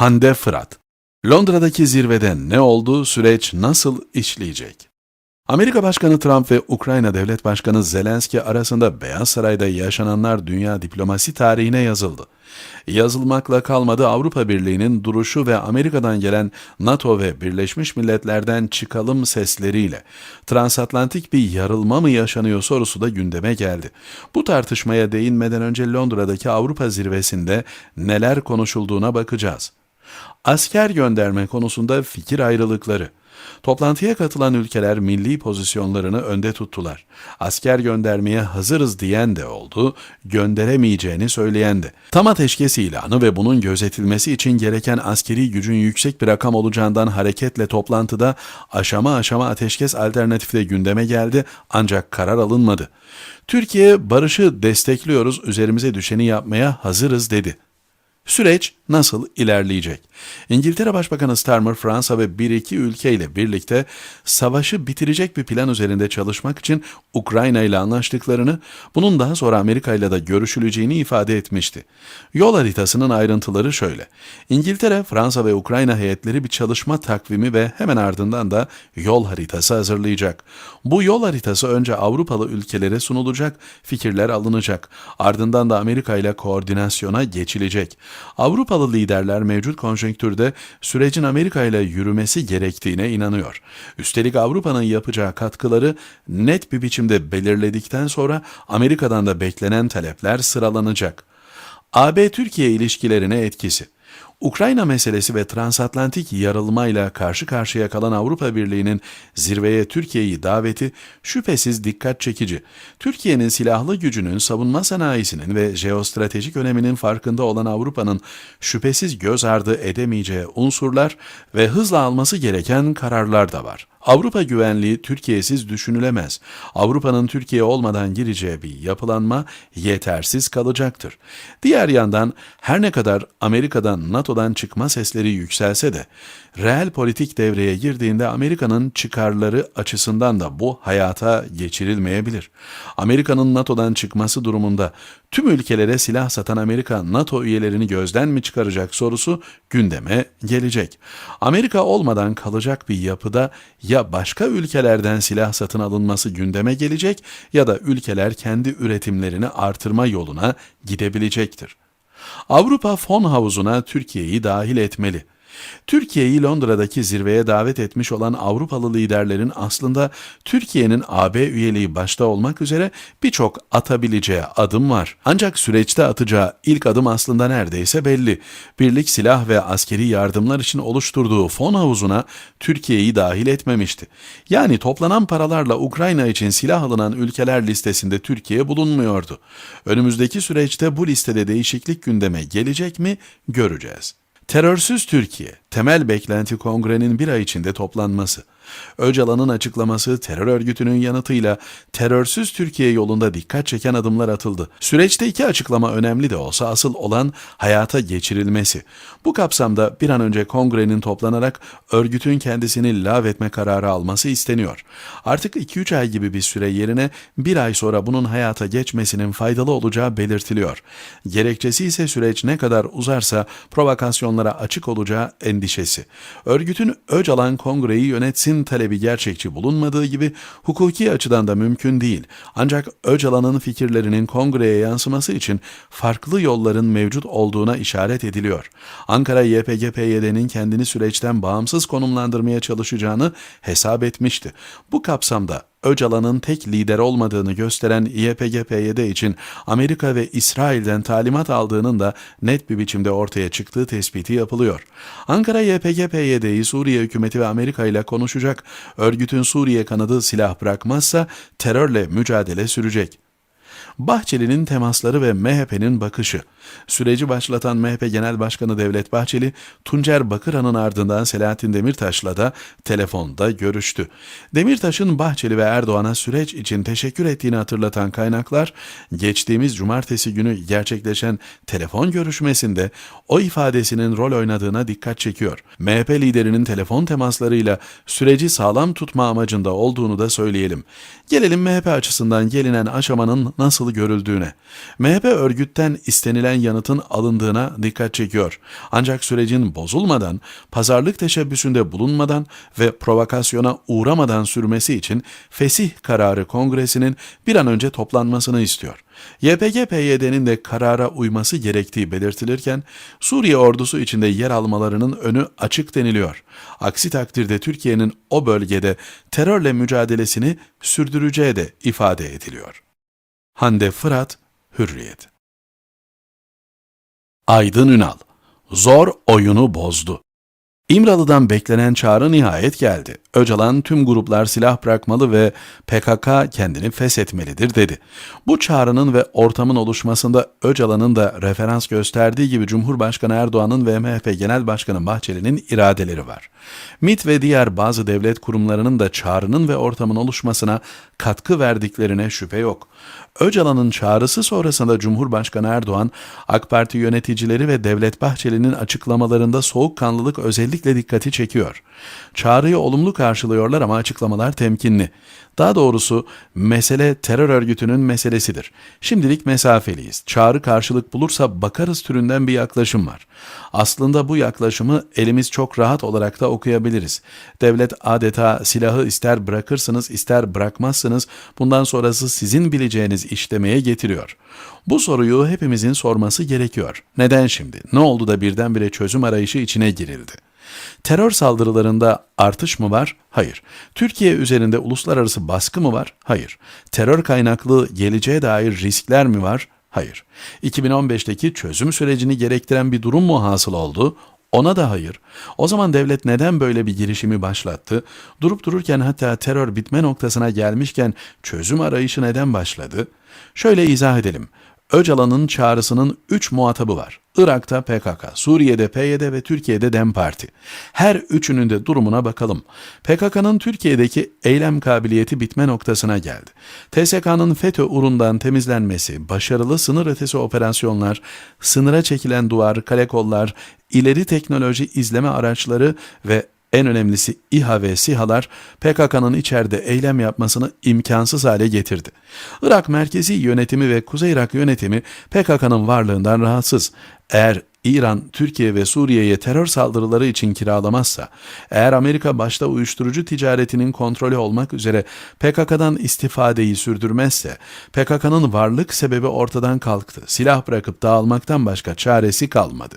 Hande Fırat Londra'daki zirvede ne oldu, süreç nasıl işleyecek? Amerika Başkanı Trump ve Ukrayna Devlet Başkanı Zelenski arasında Beyaz Saray'da yaşananlar dünya diplomasi tarihine yazıldı. Yazılmakla kalmadı Avrupa Birliği'nin duruşu ve Amerika'dan gelen NATO ve Birleşmiş Milletler'den çıkalım sesleriyle transatlantik bir yarılma mı yaşanıyor sorusu da gündeme geldi. Bu tartışmaya değinmeden önce Londra'daki Avrupa zirvesinde neler konuşulduğuna bakacağız. Asker gönderme konusunda fikir ayrılıkları. Toplantıya katılan ülkeler milli pozisyonlarını önde tuttular. Asker göndermeye hazırız diyen de oldu, gönderemeyeceğini söyleyen de. Tam ateşkes ilanı ve bunun gözetilmesi için gereken askeri gücün yüksek bir rakam olacağından hareketle toplantıda aşama aşama ateşkes alternatifi de gündeme geldi ancak karar alınmadı. Türkiye barışı destekliyoruz, üzerimize düşeni yapmaya hazırız dedi. Süreç nasıl ilerleyecek? İngiltere Başbakanı Starmer, Fransa ve bir iki ülkeyle birlikte savaşı bitirecek bir plan üzerinde çalışmak için Ukrayna ile anlaştıklarını, bunun daha sonra Amerika ile de görüşüleceğini ifade etmişti. Yol haritasının ayrıntıları şöyle. İngiltere, Fransa ve Ukrayna heyetleri bir çalışma takvimi ve hemen ardından da yol haritası hazırlayacak. Bu yol haritası önce Avrupalı ülkelere sunulacak, fikirler alınacak. Ardından da Amerika ile koordinasyona geçilecek. Avrupalı liderler mevcut konjonktürde sürecin Amerika ile yürümesi gerektiğine inanıyor. Üstelik Avrupa'nın yapacağı katkıları net bir biçimde belirledikten sonra Amerika'dan da beklenen talepler sıralanacak. AB-Türkiye ilişkilerine etkisi Ukrayna meselesi ve transatlantik yarılmayla karşı karşıya kalan Avrupa Birliği'nin zirveye Türkiye'yi daveti şüphesiz dikkat çekici. Türkiye'nin silahlı gücünün, savunma sanayisinin ve jeostratejik öneminin farkında olan Avrupa'nın şüphesiz göz ardı edemeyeceği unsurlar ve hızla alması gereken kararlar da var. Avrupa güvenliği Türkiye'siz düşünülemez. Avrupa'nın Türkiye olmadan gireceği bir yapılanma yetersiz kalacaktır. Diğer yandan her ne kadar Amerika'dan NATO'dan çıkma sesleri yükselse de reel politik devreye girdiğinde Amerika'nın çıkarları açısından da bu hayata geçirilmeyebilir. Amerika'nın NATO'dan çıkması durumunda tüm ülkelere silah satan Amerika NATO üyelerini gözden mi çıkaracak sorusu gündeme gelecek. Amerika olmadan kalacak bir yapıda ya başka ülkelerden silah satın alınması gündeme gelecek ya da ülkeler kendi üretimlerini artırma yoluna gidebilecektir. Avrupa fon havuzuna Türkiye'yi dahil etmeli. Türkiye'yi Londra'daki zirveye davet etmiş olan Avrupalı liderlerin aslında Türkiye'nin AB üyeliği başta olmak üzere birçok atabileceği adım var. Ancak süreçte atacağı ilk adım aslında neredeyse belli. Birlik silah ve askeri yardımlar için oluşturduğu fon havuzuna Türkiye'yi dahil etmemişti. Yani toplanan paralarla Ukrayna için silah alınan ülkeler listesinde Türkiye bulunmuyordu. Önümüzdeki süreçte bu listede değişiklik gündeme gelecek mi göreceğiz. Terörsüz Türkiye, temel beklenti kongrenin bir ay içinde toplanması. Öcalan'ın açıklaması terör örgütünün yanıtıyla terörsüz Türkiye yolunda dikkat çeken adımlar atıldı. Süreçte iki açıklama önemli de olsa asıl olan hayata geçirilmesi. Bu kapsamda bir an önce kongrenin toplanarak örgütün kendisini lağvetme kararı alması isteniyor. Artık 2-3 ay gibi bir süre yerine bir ay sonra bunun hayata geçmesinin faydalı olacağı belirtiliyor. Gerekçesi ise süreç ne kadar uzarsa provokasyonlara açık olacağı endişesi. Örgütün Öcalan kongreyi yönetsin talebi gerçekçi bulunmadığı gibi hukuki açıdan da mümkün değil. Ancak Öcalan'ın fikirlerinin kongreye yansıması için farklı yolların mevcut olduğuna işaret ediliyor. Ankara YPG-PYD'nin kendini süreçten bağımsız konumlandırmaya çalışacağını hesap etmişti. Bu kapsamda Öcalan'ın tek lider olmadığını gösteren YPG-PYD için Amerika ve İsrail'den talimat aldığının da net bir biçimde ortaya çıktığı tespiti yapılıyor. Ankara YPG-PYD'yi Suriye hükümeti ve Amerika ile konuşacak. Örgütün Suriye kanadı silah bırakmazsa terörle mücadele sürecek. Bahçeli'nin temasları ve MHP'nin bakışı. Süreci başlatan MHP Genel Başkanı Devlet Bahçeli, Tuncer Bakıran'ın ardından Selahattin Demirtaş'la da telefonda görüştü. Demirtaş'ın Bahçeli ve Erdoğan'a süreç için teşekkür ettiğini hatırlatan kaynaklar, geçtiğimiz cumartesi günü gerçekleşen telefon görüşmesinde o ifadesinin rol oynadığına dikkat çekiyor. MHP liderinin telefon temaslarıyla süreci sağlam tutma amacında olduğunu da söyleyelim. Gelelim MHP açısından gelinen aşamanın nasıl nasıl görüldüğüne, MHP örgütten istenilen yanıtın alındığına dikkat çekiyor. Ancak sürecin bozulmadan, pazarlık teşebbüsünde bulunmadan ve provokasyona uğramadan sürmesi için fesih kararı kongresinin bir an önce toplanmasını istiyor. YPG-PYD'nin de karara uyması gerektiği belirtilirken Suriye ordusu içinde yer almalarının önü açık deniliyor. Aksi takdirde Türkiye'nin o bölgede terörle mücadelesini sürdüreceği de ifade ediliyor. Hande Fırat, Hürriyet Aydın Ünal Zor oyunu bozdu. İmralı'dan beklenen çağrı nihayet geldi. Öcalan tüm gruplar silah bırakmalı ve PKK kendini feshetmelidir dedi. Bu çağrının ve ortamın oluşmasında Öcalan'ın da referans gösterdiği gibi Cumhurbaşkanı Erdoğan'ın ve MHP Genel Başkanı Bahçeli'nin iradeleri var. MİT ve diğer bazı devlet kurumlarının da çağrının ve ortamın oluşmasına katkı verdiklerine şüphe yok. Öcalan'ın çağrısı sonrasında Cumhurbaşkanı Erdoğan, AK Parti yöneticileri ve Devlet Bahçeli'nin açıklamalarında soğukkanlılık özellikle dikkati çekiyor. Çağrıyı olumlu karşılıyorlar ama açıklamalar temkinli. Daha doğrusu mesele terör örgütünün meselesidir. Şimdilik mesafeliyiz. Çağrı karşılık bulursa bakarız türünden bir yaklaşım var. Aslında bu yaklaşımı elimiz çok rahat olarak da okuyabiliriz. Devlet adeta silahı ister bırakırsınız ister bırakmazsınız bundan sonrası sizin bileceğiniz işlemeye getiriyor. Bu soruyu hepimizin sorması gerekiyor. Neden şimdi? Ne oldu da birdenbire çözüm arayışı içine girildi? Terör saldırılarında artış mı var? Hayır. Türkiye üzerinde uluslararası baskı mı var? Hayır. Terör kaynaklı geleceğe dair riskler mi var? Hayır. 2015'teki çözüm sürecini gerektiren bir durum mu hasıl oldu? Ona da hayır. O zaman devlet neden böyle bir girişimi başlattı? Durup dururken hatta terör bitme noktasına gelmişken çözüm arayışı neden başladı? Şöyle izah edelim. Öcalan'ın çağrısının 3 muhatabı var. Irak'ta PKK, Suriye'de PYD ve Türkiye'de DEM Parti. Her üçünün de durumuna bakalım. PKK'nın Türkiye'deki eylem kabiliyeti bitme noktasına geldi. TSK'nın FETÖ urundan temizlenmesi, başarılı sınır ötesi operasyonlar, sınıra çekilen duvar, kale kollar, ileri teknoloji izleme araçları ve en önemlisi İHA ve SİHA'lar PKK'nın içeride eylem yapmasını imkansız hale getirdi. Irak merkezi yönetimi ve Kuzey Irak yönetimi PKK'nın varlığından rahatsız. Eğer İran, Türkiye ve Suriye'ye terör saldırıları için kiralamazsa, eğer Amerika başta uyuşturucu ticaretinin kontrolü olmak üzere PKK'dan istifadeyi sürdürmezse, PKK'nın varlık sebebi ortadan kalktı. Silah bırakıp dağılmaktan başka çaresi kalmadı.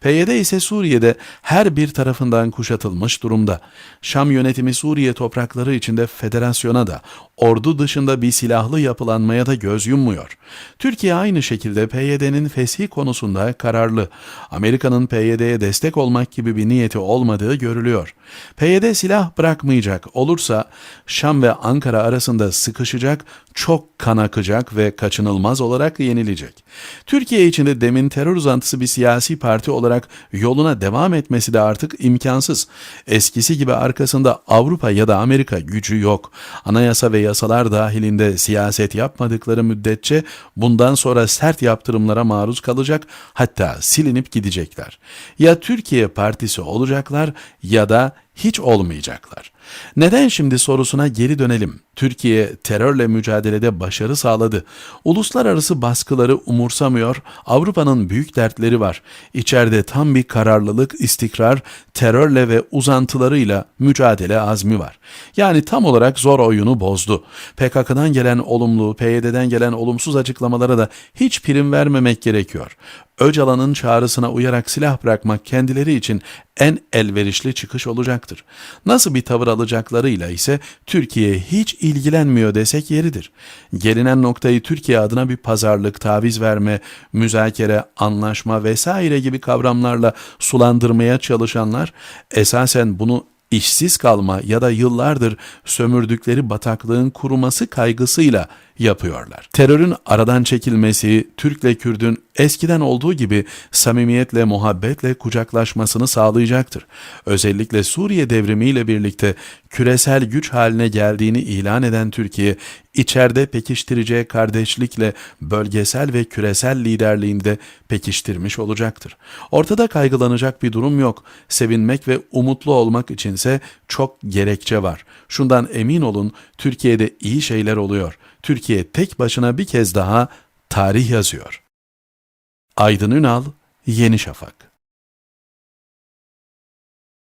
PYD ise Suriye'de her bir tarafından kuşatılmış durumda. Şam yönetimi Suriye toprakları içinde federasyona da, ordu dışında bir silahlı yapılanmaya da göz yummuyor. Türkiye aynı şekilde PYD'nin feshi konusunda kararlı. Amerika'nın PYD'ye destek olmak gibi bir niyeti olmadığı görülüyor. PYD silah bırakmayacak olursa Şam ve Ankara arasında sıkışacak, çok kan akacak ve kaçınılmaz olarak yenilecek. Türkiye içinde demin terör uzantısı bir siyasi parti olarak yoluna devam etmesi de artık imkansız. Eskisi gibi arkasında Avrupa ya da Amerika gücü yok. Anayasa ve yasalar dahilinde siyaset yapmadıkları müddetçe bundan sonra sert yaptırımlara maruz kalacak hatta silinip gidecekler. Ya Türkiye partisi olacaklar ya da hiç olmayacaklar. Neden şimdi sorusuna geri dönelim. Türkiye terörle mücadelede başarı sağladı. Uluslararası baskıları umursamıyor. Avrupa'nın büyük dertleri var. İçeride tam bir kararlılık, istikrar, terörle ve uzantılarıyla mücadele azmi var. Yani tam olarak zor oyunu bozdu. PKK'dan gelen olumlu, PYD'den gelen olumsuz açıklamalara da hiç prim vermemek gerekiyor. Öcalan'ın çağrısına uyarak silah bırakmak kendileri için en elverişli çıkış olacaktır. Nasıl bir tavır alacaklarıyla ise Türkiye hiç ilgilenmiyor desek yeridir. Gelinen noktayı Türkiye adına bir pazarlık, taviz verme, müzakere, anlaşma vesaire gibi kavramlarla sulandırmaya çalışanlar esasen bunu işsiz kalma ya da yıllardır sömürdükleri bataklığın kuruması kaygısıyla yapıyorlar. Terörün aradan çekilmesi, Türk'le Kürd'ün eskiden olduğu gibi samimiyetle, muhabbetle kucaklaşmasını sağlayacaktır. Özellikle Suriye devrimiyle birlikte küresel güç haline geldiğini ilan eden Türkiye, içeride pekiştireceği kardeşlikle bölgesel ve küresel liderliğinde pekiştirmiş olacaktır. Ortada kaygılanacak bir durum yok. Sevinmek ve umutlu olmak içinse çok gerekçe var. Şundan emin olun Türkiye'de iyi şeyler oluyor. Türkiye tek başına bir kez daha tarih yazıyor. Aydın Ünal, Yeni Şafak